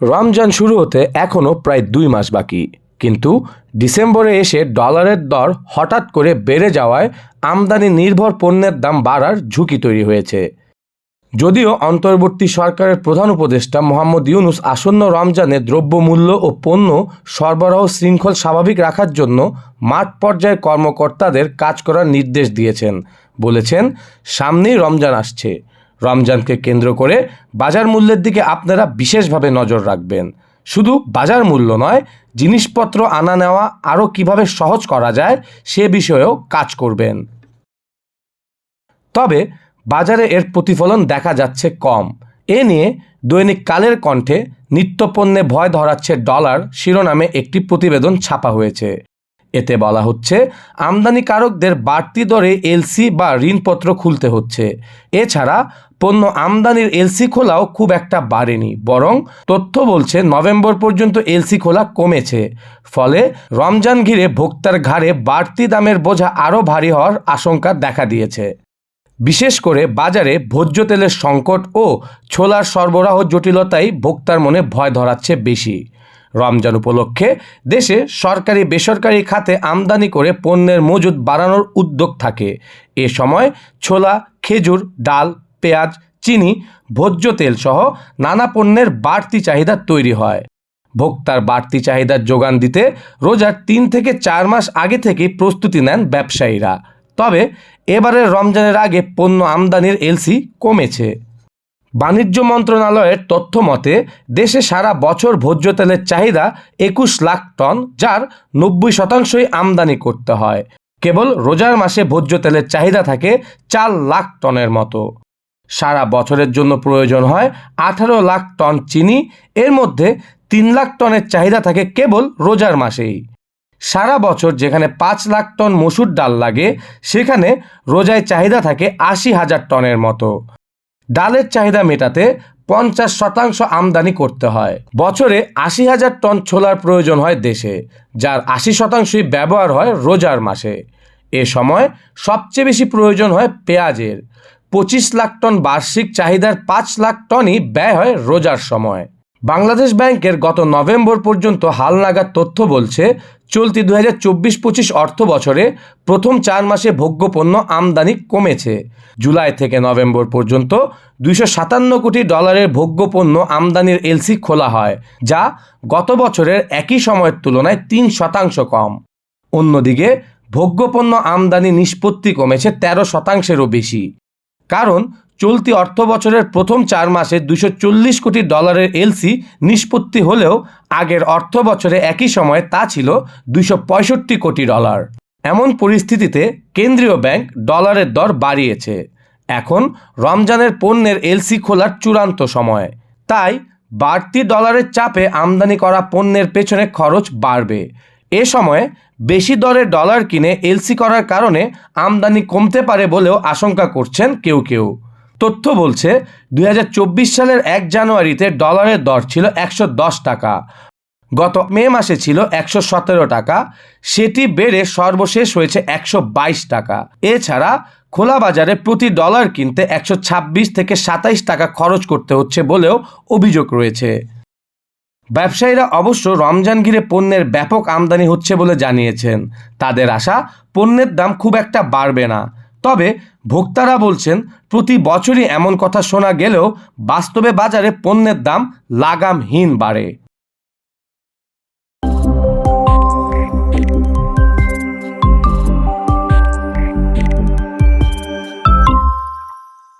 রমজান শুরু হতে এখনও প্রায় দুই মাস বাকি। কিন্তু ডিসেম্বরে এসে ডলারের দর হঠাৎ করে বেড়ে যাওয়ায় আমদানি নির্ভর পণ্যের দাম বাড়ার ঝুঁকি তৈরি হয়েছে। যদিও অন্তর্বর্তী সরকারের প্রধান উপদেষ্টা মোহাম্মদ ইউনুস আসন্ন রমজানে দ্রব্যমূল্য ও পণ্য সরবরাহ শৃঙ্খল স্বাভাবিক রাখার জন্য মাঠ পর্যায়ে কর্মকর্তাদের কাজ করার নির্দেশ দিয়েছেন, বলেছেন, সামনেই রমজান আসছে। রমজানকে কেন্দ্র করে বাজার মূল্যের দিকে আপনারা বিশেষভাবে নজর রাখবেন। শুধু বাজার মূল্য নয়, জিনিসপত্র আনা নেওয়া আরও কীভাবে সহজ করা যায় সে বিষয়েও কাজ করবেন। তবে বাজারে এর প্রতিফলন দেখা যাচ্ছে কম। এ নিয়ে দৈনিক কালের কণ্ঠে নিত্যপণ্যে ভয় ধরাচ্ছে ডলার, শিরোনামে একটি প্রতিবেদন ছাপা হয়েছে। এতে বলা হচ্ছে, আমদানিকারকদের বাড়তি দরে এলসি বা ঋণপত্র খুলতে হচ্ছে। এছাড়া, পণ্য আমদানির এলসি খোলাও খুব একটা বাড়েনি, বরং তথ্য বলছে নভেম্বর পর্যন্ত এলসি খোলা কমেছে। ফলে রমজান ঘিরে ভোক্তার ঘাড়ে বাড়তি দামের বোঝা আরও ভারী হওয়ার আশঙ্কা দেখা দিয়েছে। বিশেষ করে বাজারে ভোজ্য তেলের সংকট ও ছোলার সরবরাহ জটিলতাই ভোক্তার মনে ভয় ধরাচ্ছে বেশি। রমজান উপলক্ষে দেশে সরকারি বেসরকারি খাতে আমদানি করে পণ্যের মজুদ বাড়ানোর উদ্যোগ থাকে। এ সময় ছোলা, খেজুর, ডাল, পেঁয়াজ, চিনি, ভোজ্য তেল সহ নানা পণ্যের বাড়তি চাহিদা তৈরি হয়। ভোক্তার বাড়তি চাহিদার যোগান দিতে রোজার তিন থেকে চার মাস আগে থেকেই প্রস্তুতি নেন ব্যবসায়ীরা। তবে এবারের রমজানের আগে পণ্য আমদানির এলসি কমেছে। বাণিজ্য মন্ত্রণালয়ের তথ্য মতে, দেশে সারা বছর ভোজ্য তেলের চাহিদা একুশ লাখ টন, যার নব্বই শতাংশই আমদানি করতে হয়। কেবল রোজার মাসে ভোজ্য তেলের চাহিদা থাকে চার লাখ টনের মতো। সারা বছরের জন্য প্রয়োজন হয় আঠারো লাখ টন চিনি, এর মধ্যে তিন লাখ টনের চাহিদা থাকে কেবল রোজার মাসেই। সারা বছর যেখানে পাঁচ লাখ টন মসুর ডাল লাগে, সেখানে রোজায় চাহিদা থাকে আশি হাজার টনের মতো। ডালের চাহিদা মেটাতে পঞ্চাশ শতাংশ আমদানি করতে হয়। বছরে আশি হাজার টন ছোলার প্রয়োজন হয় দেশে, যার আশি শতাংশই ব্যবহার হয় রোজার মাসে। এ সময় সবচেয়ে বেশি প্রয়োজন হয় পেঁয়াজের। পঁচিশ লাখ টন বার্ষিক চাহিদার পাঁচ লাখ টনই ব্যয় হয় রোজার সময়। বাংলাদেশ ব্যাংকের গত নভেম্বর পর্যন্ত হালনাগাদ তথ্য বলছে, চলতি দু হাজার চব্বিশ পঁচিশ অর্থ বছরে প্রথম চার মাসে ভোগ্যপণ্য আমদানি কমেছে। জুলাই থেকে নভেম্বর পর্যন্ত দুইশো সাতান্ন কোটি ডলারের ভোগ্যপণ্য আমদানির এলসি খোলা হয়, যা গত বছরের একই সময়ের তুলনায় তিন শতাংশ কম। অন্যদিকে, ভোগ্যপণ্য আমদানি নিষ্পত্তি কমেছে তেরো শতাংশেরও বেশি। কারণ চলতি অর্থ বছরের প্রথম চার মাসে দুশো চল্লিশ কোটি ডলারের এলসি নিষ্পত্তি হলেও আগের অর্থ বছরে একই সময়ে তা ছিল দুশো পঁয়ষট্টি কোটি ডলার। এমন পরিস্থিতিতে কেন্দ্রীয় ব্যাংক ডলারের দর বাড়িয়েছে। এখন রমজানের পণ্যের এলসি খোলার চূড়ান্ত সময়। তাই বাড়তি ডলারের চাপে আমদানি করা পণ্যের পেছনে খরচ বাড়বে। এ সময়ে বেশি দরে ডলার কিনে এলসি করার কারণে আমদানি কমতে পারে বলেও আশঙ্কা করছেন কেউ কেউ। তথ্য বলছে, দুই হাজার চব্বিশ সালের এক জানুয়ারিতে ডলারের দর ছিল একশো দশ টাকা। গত মে মাসে ছিল একশো সতেরো টাকা। সেটি বেড়ে সর্বশেষ হয়েছে একশো বাইশ টাকা। এছাড়া খোলা বাজারে প্রতি ডলার কিনতে একশো ছাব্বিশ থেকে সাতাইশ টাকা খরচ করতে হচ্ছে বলেও অভিযোগ রয়েছে। ব্যবসায়ীরা অবশ্য রমজান ঘিরে পণ্যের ব্যাপক আমদানি হচ্ছে বলে জানিয়েছেন। তাদের আশা, পণ্যের দাম খুব একটা বাড়বে না। তবে ভোক্তারা বলছেন, প্রতি বছরই এমন কথা শোনা গেলেও বাস্তবে বাজারে পণ্যের দাম লাগামহীন বাড়ে।